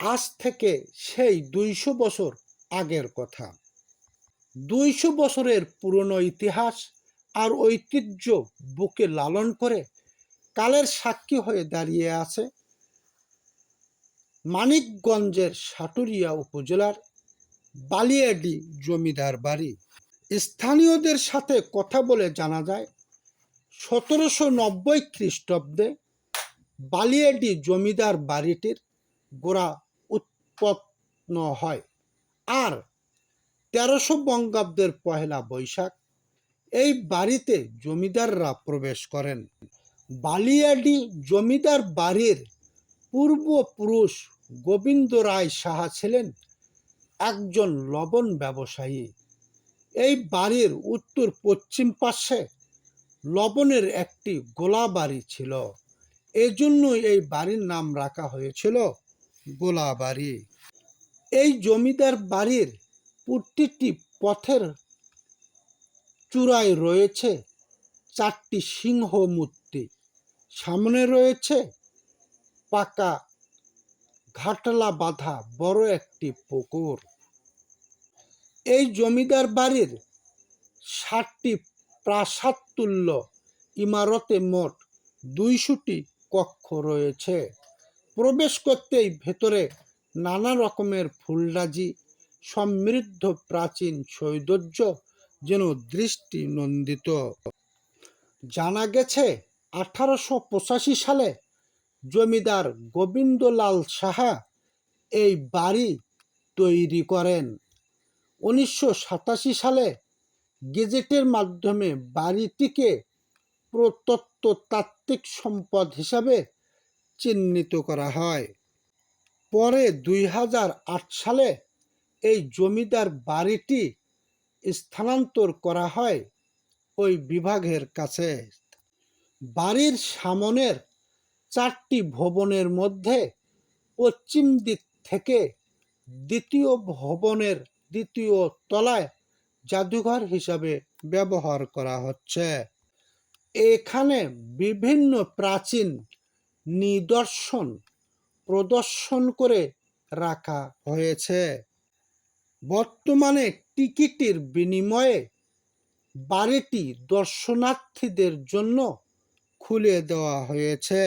আজ থেকে সেই দুইশো বছর আগের কথা। দুইশো বছরের পুরনো ইতিহাস আর ঐতিহ্য বুকে লালন করে কালের সাক্ষী হয়ে দাঁড়িয়ে আছে মানিকগঞ্জের সাটুরিয়া উপজেলার বালিয়াডি জমিদার বাড়ি। স্থানীয়দের সাথে কথা বলে জানা যায়, সতেরোশো নব্বই খ্রিস্টাব্দে বালিয়াডি জমিদার বাড়িটির গোড়া উৎপন্ন হয়। আর তেরোশো বঙ্গাব্দের পহেলা বৈশাখ, এই বাড়িতে জমিদাররা প্রবেশ করেন। বালিয়াডি জমিদার বাড়ির পূর্বপুরুষ গোবিন্দ রায় সাহা ছিলেন একজন লবণ ব্যবসায়ী। এই বাড়ির উত্তর পশ্চিম পাশে লবণের একটি গোলা বাড়ি ছিল। এজন্য এই বাড়ির নাম রাখা হয়েছিল গোলা বাড়ি এই জমিদার বাড়ির প্রতিটি পথের চূড়ায় রয়েছে চারটি সিংহ মূর্তি। সামনে রয়েছে পাকা ঘাটলা বাঁধা বড় একটি পুকুর। এই জমিদার বাড়ির ষাটটি প্রাসাদতুল্য ইমারতে মোট দুইশোটি কক্ষ রয়েছে। প্রবেশ করতেই ভেতরে নানা রকমের ফুলরাজি, সমৃদ্ধ প্রাচীন সৌন্দর্য যেন দৃষ্টি নন্দিত জানা গেছে, আঠারোশো পঁচাশি সালে জমিদার গোবিন্দলাল সাহা এই বাড়ি তৈরি করেন। উনিশশো সাতাশি সালে গেজেটের মাধ্যমে বাড়িটিকে প্রত্নতাত্ত্বিক সম্পদ হিসাবে চিহ্নিত করা হয়। পরে দুই হাজার আট সালে এই জমিদার বাড়িটি স্থানান্তর করা হয় ওই বিভাগের কাছে। বাড়ির সামনের চারটি ভবনের মধ্যে পশ্চিম দিক থেকে দ্বিতীয় ভবনের দ্বিতীয় তলায় জাদুঘর হিসাবে ব্যবহার করা হচ্ছে। এখানে বিভিন্ন প্রাচীন নিদর্শন প্রদর্শন করে রাখা হয়েছে। বর্তমানে টিকিটের বিনিময়ে বাড়িটি দর্শনার্থীদের জন্য খুলে দেওয়া হয়েছে।